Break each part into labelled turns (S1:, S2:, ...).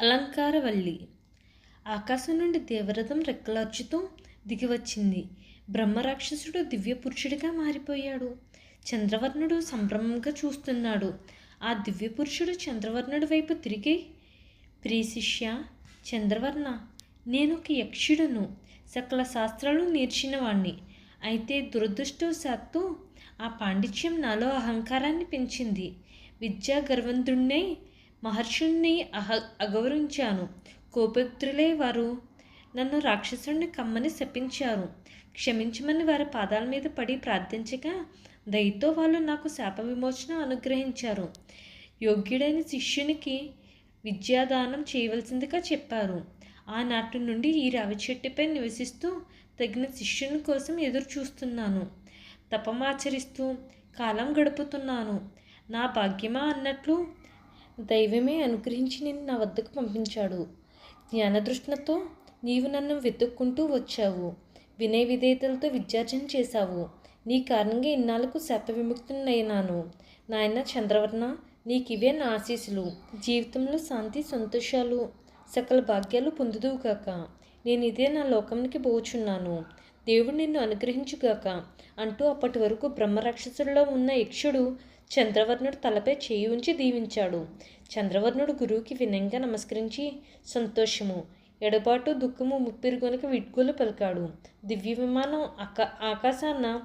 S1: అలంకారవల్లి. ఆకాశం నుండి దేవరథం రెక్కలర్చుతూ దిగివచ్చింది. బ్రహ్మరాక్షసుడు దివ్య పురుషుడిగా మారిపోయాడు. చంద్రవర్ణుడు సంభ్రమంగా చూస్తున్నాడు. ఆ దివ్య పురుషుడు చంద్రవర్ణుడి వైపు తిరిగి ప్రియశిష్య చంద్రవర్ణ నేను ఒక యక్షుడును. సకల శాస్త్రాలు నేర్చినవాణ్ణి. అయితే దురదృష్టవశాత్తు ఆ పాండిత్యం నాలో అహంకారాన్ని పెంచింది. విద్యా గర్వంతుణ్ణై మహర్షుణ్ణి అహ అగౌరవించాను. కోపక్తులే వారు నన్ను రాక్షసుడిని కమ్మని శపించారు. క్షమించమని వారి పాదాల మీద పడి ప్రార్థించగా దయతో వాళ్ళు నాకు శాప విమోచన అనుగ్రహించారు. యోగ్యుడైన శిష్యునికి విద్యాదానం చేయవలసిందిగా చెప్పారు. ఆనాటి నుండి ఈ రావి చెట్టుపై నివసిస్తూ తగిన శిష్యుని కోసం ఎదురు చూస్తున్నాను తపమాచరిస్తూ కాలం గడుపుతున్నాను. నా భాగ్యమా అన్నట్లు దైవమే అనుగ్రహించి నిన్ను నా వద్దకు పంపించాడు. జ్ఞానదృష్టితో నీవు నన్ను వెతుక్కుంటూ వచ్చావు. వినయ విధేయతలతో విద్యార్జన చేశావు. నీ కారణంగా ఇన్నాళ్ళకు శాప విముక్తున్నైనాను నాయన చంద్రవర్ణ నీకివే నా ఆశీస్సులు. జీవితంలో శాంతి సంతోషాలు సకల భాగ్యాలు పొందుదువుగాక నేను ఇదే నా లోకంకి పోచున్నాను. దేవుడు నిన్ను అనుగ్రహించుగాక. అంటూ అప్పటి వరకు బ్రహ్మరాక్షసుల్లో ఉన్న యక్షుడు చంద్రవర్ణుడు తలపై చేయి ఉంచి దీవించాడు. చంద్రవర్ణుడు గురువుకి వినయంగా నమస్కరించి సంతోషము. ఎడబాటు దుఃఖము ముప్పిరుగొనక విడ్గోలు పలికాడు. దివ్య విమానం ఆకా ఆకాశాన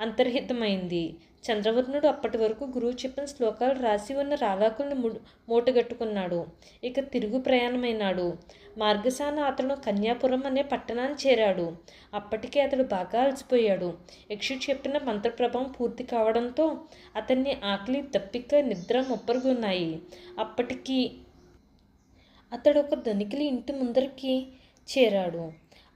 S1: అంతర్హితమైంది. చంద్రవర్ణుడు అప్పటి వరకు గురువు చెప్పిన శ్లోకాలు రాసి ఉన్న రాగాకులను మూటగట్టుకున్నాడు. ఇక తిరుగు ప్రయాణమైనాడు. మార్గశాన అతను కన్యాపురం అనే పట్టణాన్ని చేరాడు. అప్పటికే అతడు బాగా అలసిపోయాడు. యక్షు చెప్పిన మంత్రప్రభావం పూర్తి కావడంతో అతన్ని ఆకలి దప్పిక నిద్ర మొప్పరుగున్నాయి. అప్పటికి అతడు ఒక ధనికుల ఇంటి ముందరికి చేరాడు.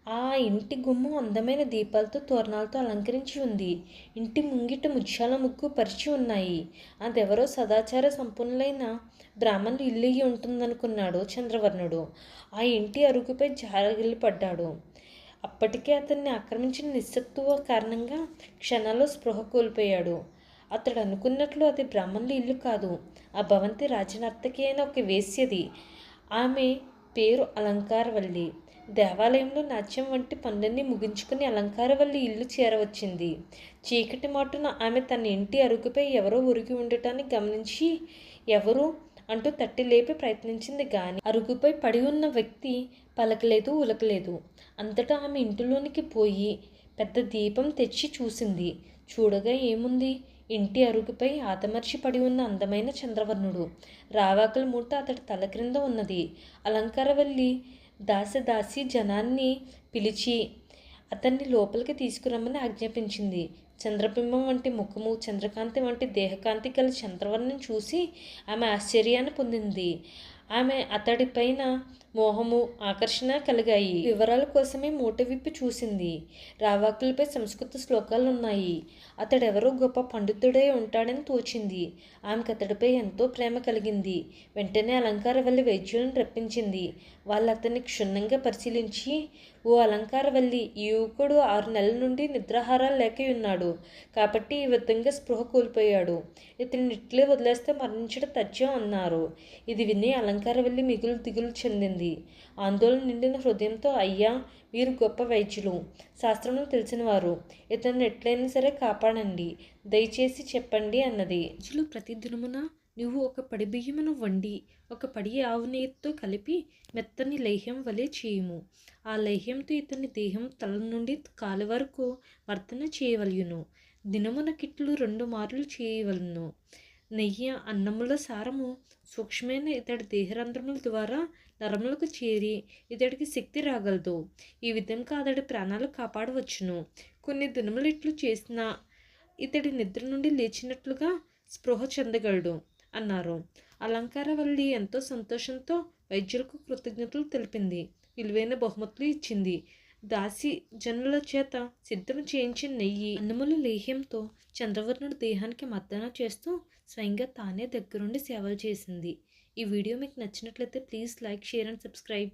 S1: ఆ ఇంటి గుమ్మం అందమైన దీపాలతో తోరణాలతో అలంకరించి ఉంది. ఇంటి ముంగిట ముత్యాల ముగ్గు పరిచి ఉన్నాయి. అదెవరో సదాచార సంపన్నులైన బ్రాహ్మణులు ఇల్లు అయ్యి ఉంటుందనుకున్నాడు చంద్రవర్ణుడు. ఆ ఇంటి అరుగుపై జారగిల్లి పడ్డాడు. అప్పటికే అతన్ని ఆక్రమించిన నిస్సత్తువ కారణంగా క్షణాల్లో స్పృహ కోల్పోయాడు. అతడు అనుకున్నట్లు అది బ్రాహ్మణుల ఇల్లు కాదు. ఆ భవంతి రాజనర్తకి అయిన ఒక వేశ్యది. ఆమె పేరు అలంకారవల్లి. దేవాలయంలో నాట్యం వంటి పనులన్నీ ముగించుకుని అలంకారవల్లి ఇల్లు చేరవచ్చింది. చీకటి మాటున ఆమె తన ఇంటి అరుగుపై ఎవరో ఉరిగి ఉండటాన్ని గమనించి ఎవరు? అంటూ తట్టి లేపి ప్రయత్నించింది కానీ అరుగుపై పడి ఉన్న వ్యక్తి పలకలేదు ఉలకలేదు. అంతటా ఆమె ఇంటిలోనికి పోయి పెద్ద దీపం తెచ్చి చూసింది. చూడగా ఏముంది? ఇంటి అరుగుపై ఆతమర్చి పడి ఉన్న అందమైన చంద్రవర్ణుడు. రావాకల మూట అతడి తల క్రింద ఉన్నది. అలంకారవల్లి దాసదాసి జనాన్ని పిలిచి అతన్ని లోపలికి తీసుకురమ్మని ఆజ్ఞాపించింది. చంద్రబింబం వంటి ముఖము చంద్రకాంతి వంటి దేహకాంతి గల చంద్రవర్ణం చూసి ఆమె ఆశ్చర్యాన్ని పొందింది. ఆమె అతడిపైన మోహము ఆకర్షణ కలిగాయి. వివరాల కోసమే మూట విప్పి చూసింది. రావాకులపై సంస్కృత శ్లోకాలు ఉన్నాయి అతడెవరో గొప్ప పండితుడే ఉంటాడని తోచింది. ఆమెకు అతడిపై ఎంతో ప్రేమ కలిగింది. వెంటనే అలంకార వల్లి వైద్యులను రప్పించింది. వాళ్ళు అతన్ని క్షుణ్ణంగా పరిశీలించి ఓ అలంకారవల్లి ఈ యువకుడు ఆరు నెలల నుండి నిద్రాహారాలు లేక ఉన్నాడు కాబట్టి ఈ విధంగా స్పృహ కోల్పోయాడు. ఇతని ఇట్లే వదిలేస్తే మరణించడం తథ్యం అన్నారు. ఇది విని అలంకారవల్లి మిగులు దిగులు చెందింది. ఆందోళన నిండిన హృదయంతో అయ్యా మీరు గొప్ప వైద్యులు. శాస్త్రంలో తెలిసినవారు. ఇతన్ని ఎట్లయినా సరే కాపాడండి. దయచేసి చెప్పండి అన్నది. వైద్యులు ప్రతి దినమున నువ్వు ఒక పడి బియ్యమును వండి ఒక పడి ఆవు నెయ్యితో కలిపి మెత్తని లేహ్యం వలె చేయుము. ఆ లేహ్యంతో ఇతని దేహం తల నుండి కాలు వరకు వర్తన చేయవలయును దినమున కిట్లు రెండు మార్లు చేయవలను. నెయ్యి అన్నముల సారము సూక్ష్మమైన ఇతడి దేహరంధ్రముల ద్వారా నరములకు చేరి ఇతడికి శక్తి రాగలదు. ఈ విధంగా అతడి ప్రాణాలు కాపాడవచ్చును. కొన్ని దినములు ఇట్లు చేసిన ఇతడి నిద్ర నుండి లేచినట్లుగా స్పృహ చెందగలడు అన్నారు. అలంకారవల్లి ఎంతో సంతోషంతో వైద్యులకు కృతజ్ఞతలు తెలిపింది. విలువైన బహుమతులు ఇచ్చింది. దాసి జనుల చేత సిద్ధం చేయించిన నెయ్యి అన్నముల లేహ్యంతో చంద్రవర్ణుడి దేహానికి మద్దన చేస్తూ స్వయంగా తానే దగ్గరుండి సేవలు చేసింది. ఈ వీడియో మీకు నచ్చినట్లయితే please like share and subscribe.